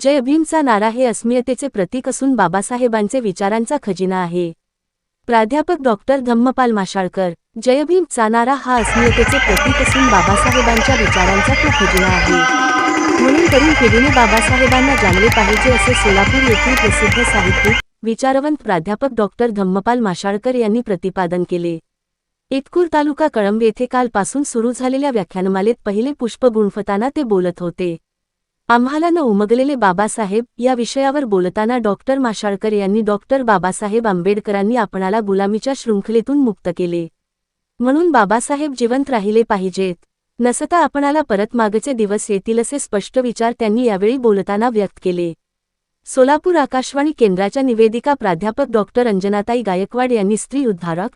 जय भीमचा नारा हे अस्मियतेचे प्रतीक असून बाबासाहेबांचे विचारांचा खजिना आहे. प्राध्यापक डॉक्टर धम्मपाल माशाळकर जय भीमचा नारा हा अस्मियतेचे प्रतीक असून बाबासाहेबांच्या विचारांचा तो खजिना आहे. म्हणून तरुण पिढीने बाबासाहेबांना जाणले पाहिजे असे सोलापूर येथील प्रसिद्ध साहित्यिक विचारवंत प्राध्यापक डॉक्टर धम्मपाल माशाळकर यांनी प्रतिपादन केले. इतकूर तालुका कळंब येथे कालपासून सुरू झालेल्या व्याख्यानमालेत पहिले पुष्प गुणफताना ते बोलत होते. आम्हाला न उमगलेले बाबासाहेब या विषयावर बोलताना डॉक्टर माशाळकर यांनी डॉक्टर बाबासाहेब आंबेडकरांनी आपणाला गुलामीच्या शृंखलेतून मुक्त केले. म्हणून बाबासाहेब जिवंत राहिले पाहिजेत. नसता आपणाला परत मागचे दिवस येतील असे स्पष्ट विचार त्यांनी यावेळी बोलताना व्यक्त केले. सोलापूर आकाशवाणी केंद्राच्या निवेदिका प्राध्यापक डॉक्टर अंजनाताई गायकवाड यांनी स्त्री उद्धारक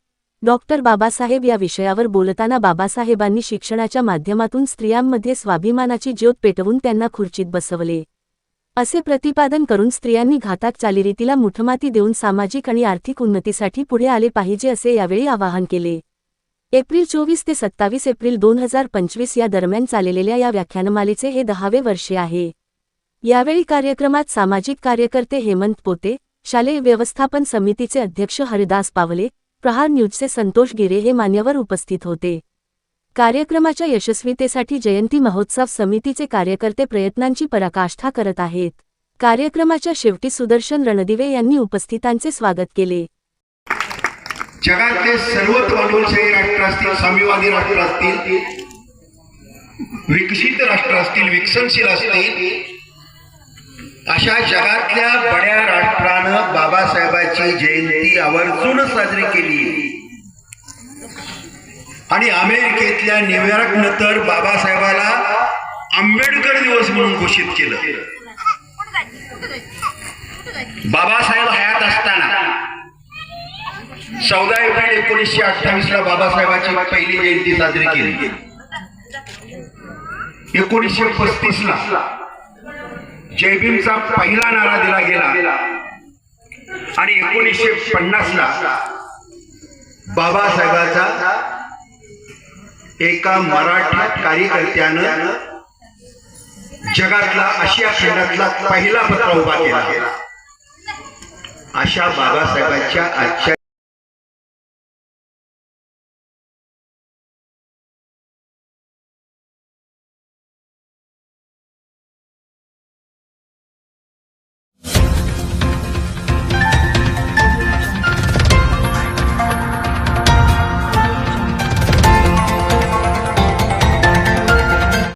डॉक्टर बाबासाहेब या विषयावर बोलताना बाबासाहेबांनी शिक्षणाच्या माध्यमातून स्त्रियांमध्ये स्वाभिमानाची ज्योत पेटवून त्यांना खुर्चीत बसवले. असे प्रतिपादन करून स्त्रियांनी घाताक चालीरीतीला मुठमाती देऊन सामाजिक आणि आर्थिक उन्नतीसाठी पुढे आले पाहिजे असे यावेळी आवाहन केले. एप्रिल चोवीस ते सत्तावीस एप्रिल दोन हजार पंचवीस या दरम्यान चाललेल्या या व्याख्यानमालेचे हे दहावे वर्षे आहे. यावेळी कार्यक्रमात सामाजिक कार्यकर्ते हेमंत पोते शालेय व्यवस्थापन समितीचे अध्यक्ष हरिदास पावले प्रहार न्यूजचे संतोष गिरे हे मान्यवर उपस्थित होते. कार्यक्रमाच्या यशस्वीतेसाठी जयंती महोत्सव समितीचे कार्यकर्ते प्रयत्नांची पराकाष्ठा करत आहेत. कार्यक्रमाच्या शेवटी सुदर्शन रणदिवे यांनी उपस्थितांचे स्वागत केले. जगातले सर्वच मानवशाही राष्ट्र असतील साम्यवादी राष्ट्र असतील विकसित राष्ट्र असतील विकसनशील असतील अशा जगातल्या बड्या राष्ट्रानं बाबासाहेबांची जयंती आवर्जून साजरी केली. आणि अमेरिकेतल्या न्यूयॉर्कनं तर बाबासाहेबाला आंबेडकर दिवस म्हणून घोषित केलं. बाबासाहेब हयात असताना चौदा एप्रिल एकोणीसशे अठ्ठावीस ला बाबासाहेबांची पहिली जयंती साजरी केली. एकोणीसशे पस्तीस ला जयभीमचा पहिला नारा दिला गेला. आणि एकोणीसशे पन्नास ला बाबासाहेबाचा एका मराठा कार्यकर्त्यानं जगातला आशिया खंडातला पहिला पत्र उभा केला. अशा बाबासाहेबांच्या आजच्या